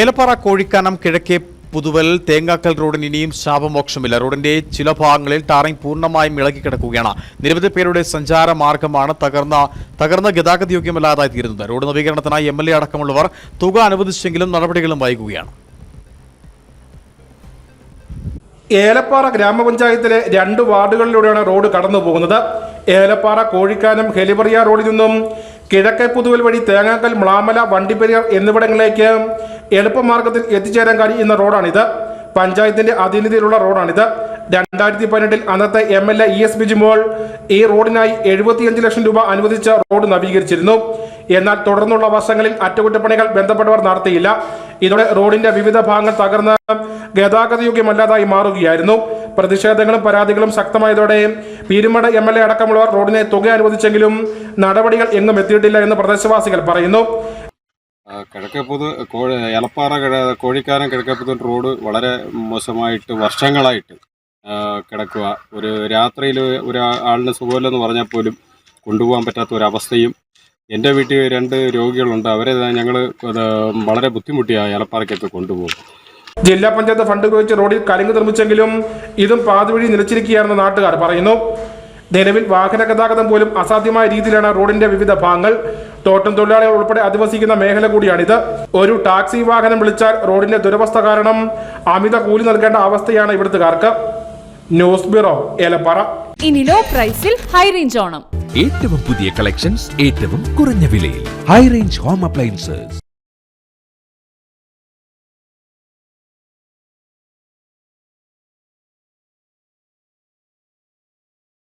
ഏലപ്പാറ കോഴിക്കാനം കിഴക്കേ പുതുവൽ തേങ്ങാക്കൽ റോഡിന് ഇനിയും ശാപമോക്ഷമില്ല. റോഡിന്റെ ചില ഭാഗങ്ങളിൽ ടാറിംഗ് പൂർണമായും ഇളകിക്കിടക്കുകയാണ് നിരവധി പേരുടെ സഞ്ചാര മാർഗമാണ് തകർന്ന തകർന്ന ഗതാഗത യോഗ്യമല്ലാതായി തീരുന്നത്. റോഡ് നവീകരണത്തിനായി എം എൽ എ അടക്കമുള്ളവർ തുക അനുവദിച്ചെങ്കിലും നടപടികളും വൈകുകയാണ്. ഏലപ്പാറ ഗ്രാമപഞ്ചായത്തിലെ രണ്ട് വാർഡുകളിലൂടെയാണ് റോഡ് കടന്നു പോകുന്നത് ഏലപ്പാറ കോഴിക്കാനം ഹെലിബറിയ റോഡിൽ നിന്നും കിഴക്കേ പുതുവൽ വഴി തേങ്ങാക്കൽ മ്ലാമല വണ്ടിപ്പെരിയാർ എന്നിവിടങ്ങളിലേക്ക് എളുപ്പമാർഗത്തിൽ എത്തിച്ചേരാൻ കഴിയുന്ന റോഡാണിത്. പഞ്ചായത്തിന്റെ അധീനതയിലുള്ള റോഡാണിത്. രണ്ടായിരത്തി പതിനെട്ടിൽ അന്നത്തെ M L A E S Bijimol ഈ റോഡിനായി എഴുപത്തിയഞ്ച് ലക്ഷം രൂപ അനുവദിച്ച റോഡ് നവീകരിച്ചിരുന്നു. എന്നാൽ തുടർന്നുള്ള വർഷങ്ങളിൽ അറ്റകുറ്റപ്പണികൾ ബന്ധപ്പെട്ടവർ നടത്തിയില്ല. ഇതോടെ റോഡിന്റെ വിവിധ ഭാഗങ്ങൾ തകർന്ന് ഗതാഗതയോഗ്യമല്ലാതായി മാറുകയായിരുന്നു. പ്രതിഷേധങ്ങളും പരാതികളും ശക്തമായതോടെ പീരുമട എം എൽ എ അടക്കമുള്ളവർ റോഡിനെ തുക അനുവദിച്ചെങ്കിലും നടപടികൾ എങ്ങും എത്തിയിട്ടില്ല എന്ന് പ്രദേശവാസികൾ പറയുന്നു. കിഴക്കേപ്പുതു കോഴി എലപ്പാറ കിഴ കോഴിക്കാനം കിഴക്കേപ്പുതൂർ റോഡ് വളരെ മോശമായിട്ട് വർഷങ്ങളായിട്ട് കിടക്കുക. ഒരു രാത്രിയിൽ ഒരു ആളിന് സുഖമില്ലെന്ന് പറഞ്ഞാൽ പോലും കൊണ്ടുപോകാൻ പറ്റാത്ത ഒരവസ്ഥയും എന്റെ വീട്ടിൽ രണ്ട് രോഗികളുണ്ട്. അവരെ ഞങ്ങൾ വളരെ ബുദ്ധിമുട്ടിയാണ് എലപ്പാറയ്ക്കൊക്കെ കൊണ്ടുപോകും ജില്ലാ പഞ്ചായത്ത് ഫണ്ട് ഉപയോഗിച്ച് റോഡിൽ കലുങ്ക് നിർമ്മിച്ചെങ്കിലും ഇതും പാതുവഴി നിലച്ചിരിക്കുകയാണെന്ന് നാട്ടുകാർ പറയുന്നു. നിലവിൽ വാഹന ഗതാഗതം പോലും അസാധ്യമായ രീതിയിലാണ് റോഡിന്റെ വിവിധ ഭാഗങ്ങൾ. തോട്ടം തൊഴിലാളികൾ ഉൾപ്പെടെ അധിവസിക്കുന്ന മേഖല കൂടിയാണിത്. ഒരു ടാക്സി വാഹനം വിളിച്ചാൽ റോഡിന്റെ ദുരവസ്ഥ കാരണം അമിത കൂലി നൽകേണ്ട അവസ്ഥയാണ് ഇവിടുത്തുകാർക്ക്. News bureau Elappara. ഇനി ലോ പ്രൈസിൽ ഹൈ റേഞ്ച് ഓണം. ഏറ്റവും പുതിയ കളക്ഷൻസ് ഏറ്റവും കുറഞ്ഞ വിലയിൽ. High range home appliances